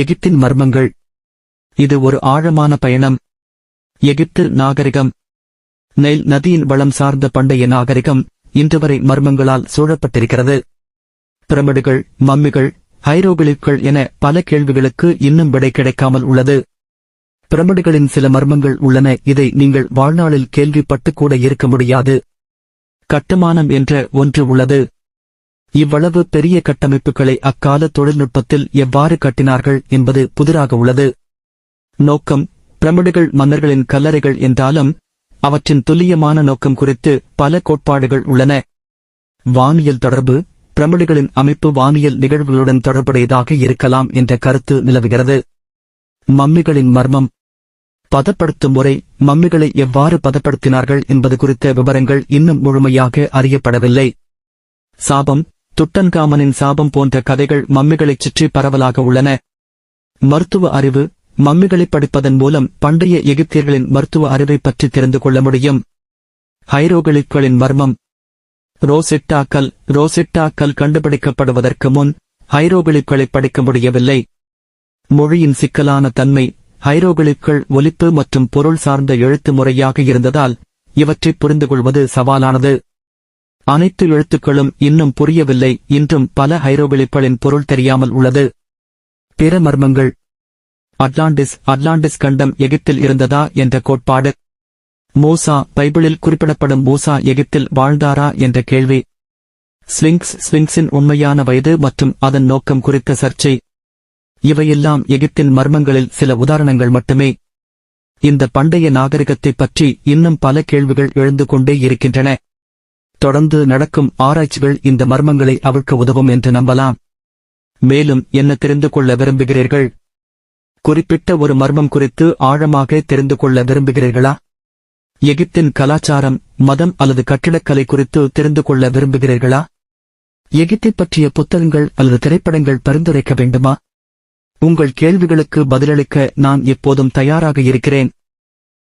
எகிப்தின் மர்மங்கள். இது ஒரு ஆழமான பயணம். எகிப்து நாகரிகம். நைல் நதியின் வளம் சார்ந்த பண்டைய நாகரிகம் இன்று வரை மர்மங்களால் சூழப்பட்டிருக்கிறது. பிரமிடுகள் மம்மிகள் ஹைரோகிலிப்கள் என பல கேள்விகளுக்கு இன்னும் விடை கிடைக்காமல் உள்ளது. பிரமிடுகளின் சில மர்மங்கள் உள்ளன. இதை நீங்கள் வாழ்நாளில் கேள்விப்பட்டு கூட இருக்க முடியாது. கட்டுமானம் என்ற ஒன்று உள்ளது. இவ்வளவு பெரிய கட்டமைப்புகளை அக்கால தொழில்நுட்பத்தில் எவ்வாறு கட்டினார்கள் என்பது புதிராக உள்ளது. நோக்கம் பிரமிடுகள் மன்னர்களின் கல்லறைகள் என்றாலும் அவற்றின் துல்லியமான நோக்கம் குறித்து பல கோட்பாடுகள் உள்ளன. வானியல் தொடர்பு பிரமிடுகளின் அமைப்பு வானியல் நிகழ்வுகளுடன் தொடர்புடையதாக இருக்கலாம் என்ற கருத்து நிலவுகிறது. மம்மிகளின் மர்மம். பதப்படுத்தும் முறை மம்மிகளை எவ்வாறு பதப்படுத்தினார்கள் என்பது குறித்த விவரங்கள் இன்னும் முழுமையாக அறியப்படவில்லை. சாபம் துட்டன்காமனின் சாபம் போன்ற கதைகள் மம்மிகளைச் சுற்றி பரவலாக உள்ளன. மருத்துவ அறிவு மம்மிகளை படிப்பதன் மூலம் பண்டைய எகிப்தியர்களின் மருத்துவ அறிவை பற்றி தெரிந்து கொள்ள முடியும். ஹைரோகிலிப்களின் மர்மம். ரோசிட்டாக்கல் ரோசிட்டாக்கல் கண்டுபிடிக்கப்படுவதற்கு முன் ஹைரோகிலிப்களை படிக்க முடியவில்லை. மொழியின் சிக்கலான தன்மை ஹைரோகிலிப்கள் ஒலிப்பு மற்றும் பொருள் சார்ந்த எழுத்து முறையாக இருந்ததால் இவற்றை புரிந்து கொள்வது சவாலானது. அனைத்து எழுத்துக்களும் இன்னும் புரியவில்லை. இன்றும் பல ஹைரோவெளிப்பளின் பொருள் தெரியாமல் உள்ளது. பிற மர்மங்கள். அட்லாண்டிஸ் அட்லாண்டிஸ் கண்டம் எகிப்தில் இருந்ததா என்ற கோட்பாடு. மூசா பைபிளில் குறிப்பிடப்படும் மூசா எகிப்தில் வாழ்ந்தாரா என்ற கேள்வி. ஸ்விங்ஸ் ஸ்விங்ஸின் உண்மையான வயது மற்றும் அதன் நோக்கம் குறித்த சர்ச்சை. இவையெல்லாம் எகிப்தின் மர்மங்களில் சில உதாரணங்கள் மட்டுமே. இந்த பண்டைய நாகரிகத்தைப் பற்றி இன்னும் பல கேள்விகள் எழுந்து கொண்டே இருக்கின்றன. தொடர்ந்து நடக்கும் ஆராய்ச்சிகள் இந்த மர்மங்களை அவிழ்க்க உதவும் என்று நம்பலாம். மேலும் என்ன தெரிந்து கொள்ள விரும்புகிறீர்கள்? குறிப்பிட்ட ஒரு மர்மம் குறித்து ஆழமாக தெரிந்து கொள்ள விரும்புகிறீர்களா? எகிப்தின் கலாச்சாரம் மதம் அல்லது கட்டிடக்கலை குறித்து தெரிந்து கொள்ள விரும்புகிறீர்களா? எகிப்தைப் பற்றிய புத்தகங்கள் அல்லது திரைப்படங்கள் பரிந்துரைக்க வேண்டுமா? உங்கள் கேள்விகளுக்கு பதிலளிக்க நான் எப்போதும் தயாராக இருக்கிறேன்.